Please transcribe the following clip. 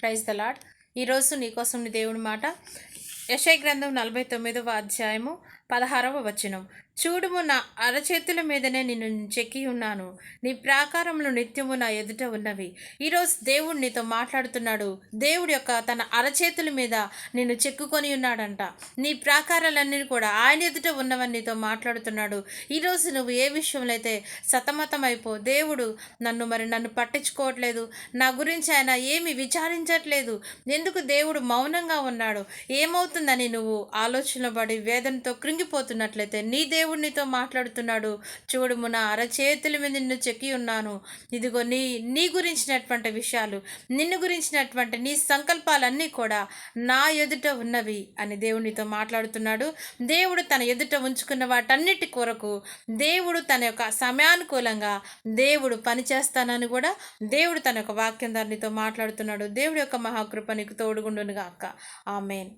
Praise the lord ఈరోజు నీకోసం నీ దేవుడి మాట యశయ గ్రంథం నలభై తొమ్మిదవ అధ్యాయము పదహారవ వచనం. చూడుము నా అరచేతుల మీదనే నిన్ను చెక్కి ఉన్నాను. నీ ప్రాకారంలో నిత్యము నా ఎదుట ఉన్నవి. ఈరోజు దేవుడు నీతో మాట్లాడుతున్నాడు. దేవుడు యొక్క తన అరచేతుల మీద నిన్ను చెక్కుకొని ఉన్నాడంట. నీ ప్రాకారాలన్నీ కూడా ఆయన ఎదుట ఉన్నవని నీతో మాట్లాడుతున్నాడు. ఈరోజు నువ్వు ఏ విషయంలో అయితే సతమతమైపో దేవుడు నన్ను మరి నన్ను పట్టించుకోవట్లేదు. నా గురించి ఆయన ఏమి విచారించట్లేదు. ఎందుకు దేవుడు మౌనంగా ఉన్నాడు? అవుతుందని నువ్వు ఆలోచన పడి వేదనతో కృంగిపోతున్నట్లయితే నీ దేవుడు నీతో మాట్లాడుతున్నాడు. చూడుము నా అరచేతుల మీద నిన్ను చెక్కి ఉన్నాను. ఇదిగో నీ నీ గురించినటువంటి విషయాలు నిన్ను గురించినటువంటి నీ సంకల్పాలన్నీ కూడా నా ఎదుట ఉన్నవి అని దేవుడు నీతో మాట్లాడుతున్నాడు. దేవుడు తన ఎదుట ఉంచుకున్న వాటన్నిటి కొరకు దేవుడు తన యొక్క సమయానుకూలంగా దేవుడు పనిచేస్తానని కూడా దేవుడు తన యొక్క వాక్యం దానితో మాట్లాడుతున్నాడు. దేవుడు యొక్క మహాకృప నీకు అక్క ఆమెన్.